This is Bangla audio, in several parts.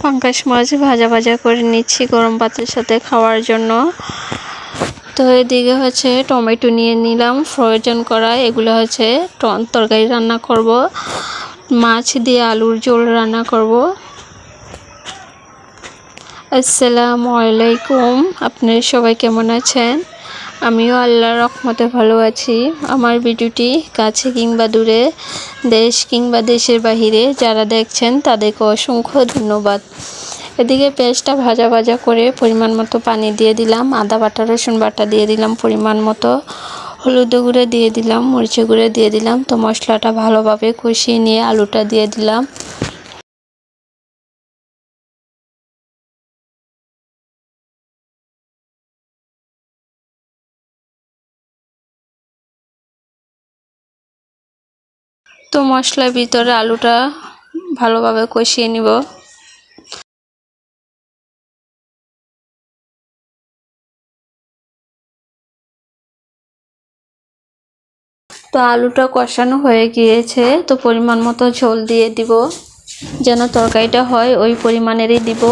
পাঙ্কাশ মাছ ভাজা ভাজা করে নিচ্ছি গরম ভাতের সাথে খাওয়ার জন্য। তো এদিকে হচ্ছে টমেটো নিয়ে নিলাম, ফ্রোজেন করা, এগুলো হচ্ছে তরকারি রান্না করব। মাছ দিয়ে আলুর ঝোল রান্না করব। আসসালামু আলাইকুম, আপনারা সবাই কেমন আছেন? আমিও আল্লাহর রহমতে ভালো আছি। আমার ভিডিওটি কাছে কিংবা দূরে, দেশ কিংবা দেশের বাহিরে যারা দেখছেন, তাদেরকে অসংখ্য ধন্যবাদ। এদিকে পেঁয়াজটা ভাজা ভাজা করে পরিমাণ মতো পানি দিয়ে দিলাম, আদা বাটা, রসুন বাটা দিয়ে দিলাম পরিমাণ মতো, হলুদ গুঁড়ো দিয়ে দিলাম মরিচ গুঁড়ো দিয়ে দিলাম। তো মশলাটা ভালোভাবে কষিয়ে নিয়ে আলুটা দিয়ে দিলাম। তো মশলার ভিতরে আলুটা ভালোভাবে কষিয়ে নিব। তো আলুটা কষানো হয়ে গিয়েছে, তো পরিমাণ মতো ঝোল দিয়ে দিব। যেন তরকারিটা হয়, ওই পরিমাণেরই দিব।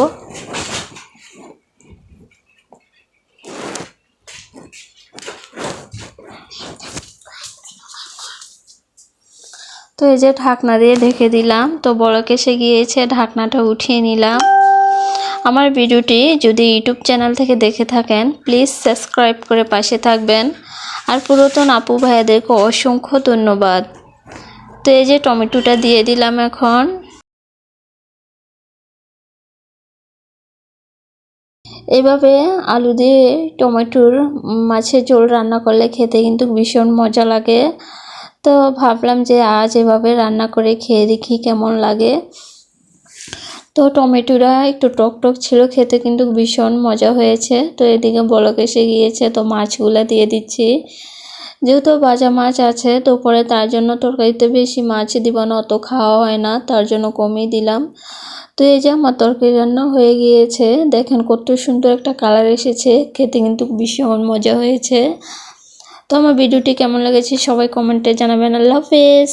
তো এই যে ঢাকনা দিয়ে ঢেকে দিলাম। তো বড় কেসে গিয়েছে, ঢাকনাটা উঠিয়ে নিলাম। আমার ভিডিওটি যদি ইউটিউব চ্যানেল থেকে দেখে থাকেন, প্লিজ সাবস্ক্রাইব করে পাশে থাকবেন। আর পুরাতন আপু ভাইয়াদেরকে অসংখ্য ধন্যবাদ। তো এই যে টমেটোটা দিয়ে দিলাম এখন। এভাবে আলু দিয়ে টমেটোর মাছের ঝোল রান্না করলে খেতে কিন্তু ভীষণ মজা লাগে। তো ভাবলাম যে আজ এভাবে রান্না করে খেয়ে দেখি কেমন লাগে। তো টমেটোটা একটু টক টক ছিল, খেতে কিন্তু ভীষণ মজা হয়েছে। তো এদিকে বলক এসে গিয়েছে, তো মাছগুলো দিয়ে দিচ্ছি। যেহেতু ভাজা মাছ আছে, তো পরে তার জন্য তরকারিতে বেশি মাছ দিব না, অত খাওয়া হয় না, তার জন্য কমিয়ে দিলাম। তো এই যে আমার তরকারি রান্না হয়ে গিয়েছে, দেখেন কত সুন্দর একটা কালার এসেছে, খেতে কিন্তু ভীষণ মজা হয়েছে। তো আমার ভিডিওটি কেমন লেগেছে সবাই কমেন্টে জানাবেন। আল্লাহ হাফেজ।